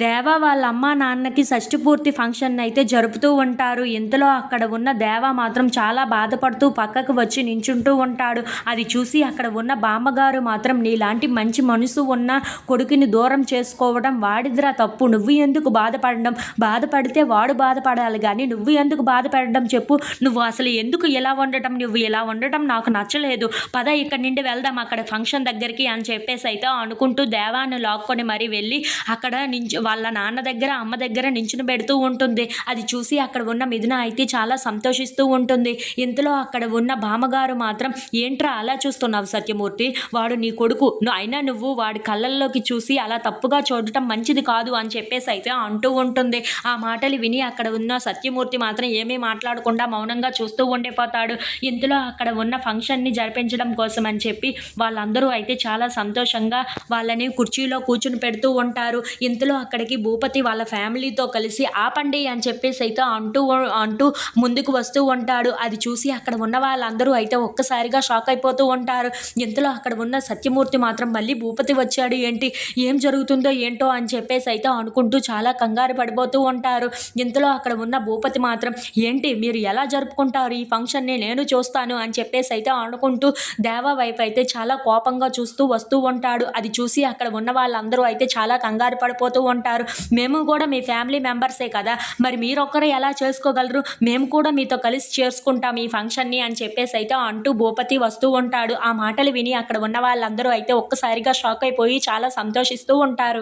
దేవ వాళ్ళ అమ్మ నాన్నకి షష్టిపూర్తి ఫంక్షన్ అయితే జరుపుతూ ఉంటారు. ఇంతలో అక్కడ ఉన్న దేవ మాత్రం చాలా బాధపడుతూ పక్కకు వచ్చి నించుంటూ ఉంటాడు. అది చూసి అక్కడ ఉన్న బామ్మగారు మాత్రం నీలాంటి మంచి మనసు ఉన్న కొడుకుని దూరం చేసుకోవడం వాడిదిరా తప్పు. నువ్వు ఎందుకు బాధపడడం? బాధపడితే వాడు బాధపడాలి కానీ నువ్వు ఎందుకు బాధపడడం చెప్పు. నువ్వు అసలు ఎందుకు ఇలా ఉండటం? నువ్వు ఇలా ఉండటం నాకు నచ్చలేదు. పద ఇక్కడి నుండి వెళ్దాం అక్కడ ఫంక్షన్ దగ్గరికి అని చెప్పేసి అయితే అనుకుంటూ దేవాన్ని లాక్కొని మరీ వెళ్ళి అక్కడ నించు వాళ్ళ నాన్న దగ్గర అమ్మ దగ్గర నించుని పెడుతూ ఉంటుంది. అది చూసి అక్కడ ఉన్న మిథున అయితే చాలా సంతోషిస్తూ ఉంటుంది. ఇంతలో అక్కడ ఉన్న బామ్మగారు మాత్రం ఏంట్రా అలా చూస్తున్నావు సత్యమూర్తి? వాడు నీ కొడుకు. అయినా నువ్వు వాడి కళ్ళల్లోకి చూసి అలా తప్పుగా చూడటం మంచిది కాదు అని చెప్పేసి అయితే అంటూ ఉంటుంది. ఆ మాటలు విని అక్కడ ఉన్న సత్యమూర్తి మాత్రం ఏమీ మాట్లాడకుండా మౌనంగా చూస్తూ ఉండిపోతాడు. ఇంతలో అక్కడ ఉన్న ఫంక్షన్ని జరిపించడం కోసం అని చెప్పి వాళ్ళందరూ అయితే చాలా సంతోషంగా వాళ్ళని కుర్చీలో కూర్చుని పెడుతూ ఉంటారు. ఇంతలో అక్కడికి భూపతి వాళ్ళ ఫ్యామిలీతో కలిసి ఆపండి అని చెప్పేసి అయితే అంటూ అంటూ ముందుకు వస్తూ ఉంటాడు. అది చూసి అక్కడ ఉన్న వాళ్ళందరూ అయితే ఒక్కసారిగా షాక్ అయిపోతూ ఉంటారు. ఇంతలో అక్కడ ఉన్న సత్యమూర్తి మాత్రం మళ్ళీ భూపతి వచ్చాడు. ఏంటి? ఏం జరుగుతుందో ఏంటో అని చెప్పేసి అయితే అనుకుంటూ చాలా కంగారు పడిపోతూ ఉంటారు. ఇంతలో అక్కడ ఉన్న భూపతి మాత్రం ఏంటి? మీరు ఎలా జరుపుకుంటారు? ఈ ఫంక్షన్ని నేను చూస్తాను అని చెప్పేసి అయితే అనుకుంటూ దేవా వైపు అయితే చాలా కోపంగా చూస్తూ వస్తూ ఉంటాడు. అది చూసి అక్కడ ఉన్న వాళ్ళందరూ అయితే చాలా కంగారు పడిపోతూ ఉంటారు. మేము కూడా మీ ఫ్యామిలీ మెంబర్సే కదా. మరి మీరొక్కరు ఎలా చేసుకోగలరు? మేము కూడా మీతో కలిసి చేసుకుంటాం ఈ ఫంక్షన్ని అని చెప్పేసి అయితే అంటూ భూపతి వస్తూ ఉంటాడు. ఆ మాటలు విని అక్కడ ఉన్న వాళ్ళందరూ అయితే ఒక్కసారిగా షాక్ అయిపోయి చాలా సంతోషిస్తూ ఉంటారు.